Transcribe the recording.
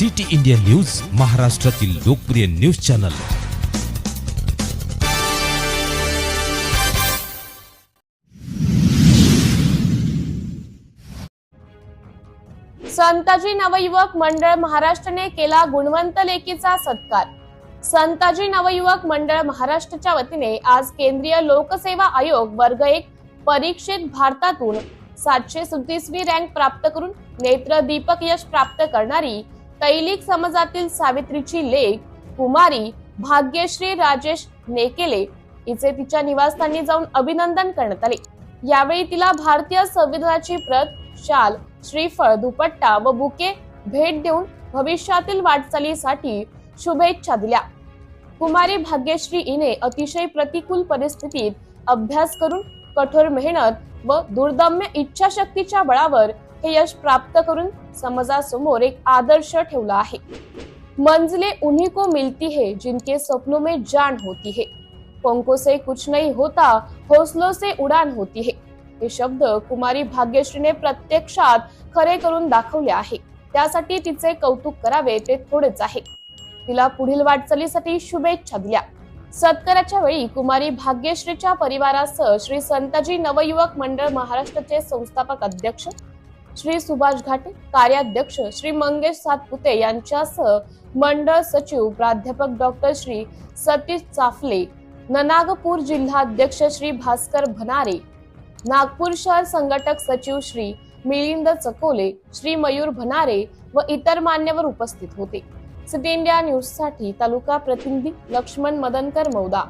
City India news महाराष्ट्रातील लोकप्रिय news channel. Santaji नवयुवक मंडळ महाराष्ट्राने केला गुणवंत लेखीचा सत्कार. संताजी नवयुवक मंडळ महाराष्ट्राच्या वतीने आज केंद्रीय लोकसेवा आयोग वर्ग एक परीक्षेत भारतातून सातशे सदतीसवी रँक प्राप्त करून नेत्र दीपक यश प्राप्त करणारी तैलिक समाजातील सावित्रीची लेख कुमारी भाग्यश्री राजेश नेकेले हिचे तिच्या निवासस्थानी जाऊन अभिनंदन करण्यात आले. यावेळी तिला भारतीय संविधानाची प्रत शाल श्रीफळ दुपट्टा व बुके भेट देऊन भविष्यातील वाटचालीसाठी शुभेच्छा दिल्या. कुमारी भाग्यश्री इने अतिशय प्रतिकूल परिस्थितीत अभ्यास करून कठोर मेहनत व दुर्दम्य इच्छाशक्तीच्या बळावर हे यश प्राप्त करून समाजासमोर एक आदर्श ठेवला आहे. मंजिले उन्हीं को मिलती है जिनके सपनों में जान होती है. पंखों से कुछ नहीं होता हौसलों से उडान होती है. हे शब्द कुमारी भाग्यश्रीने प्रत्यक्षात खरे करून दाखवले आहे. त्यासाठी तिचे कौतुक करावे ते थोडेच आहे. तिला पुढील वाटचालीसाठी शुभेच्छा दिल्या. सत्काराच्या वेळी कुमारी भाग्यश्रीच्या परिवारासह श्री संताजी नवयुवक मंडळ महाराष्ट्राचे संस्थापक अध्यक्ष श्री सुभाष घाटे कार्याध्यक्ष श्री मंगेश सातपुते यांच्यासह मंडळ सचिव प्राध्यापक डॉक्टर श्री सतीश चाफले ननागपूर जिल्हाध्यक्ष श्री भास्कर भनारे नागपूर शहर संघटक सचिव श्री मिलिंद चकोले श्री मयूर भनारे व इतर मान्यवर उपस्थित होते. सिटी इंडिया न्यूजसाठी तालुका प्रतिनिधी लक्ष्मण मदनकर मौदा.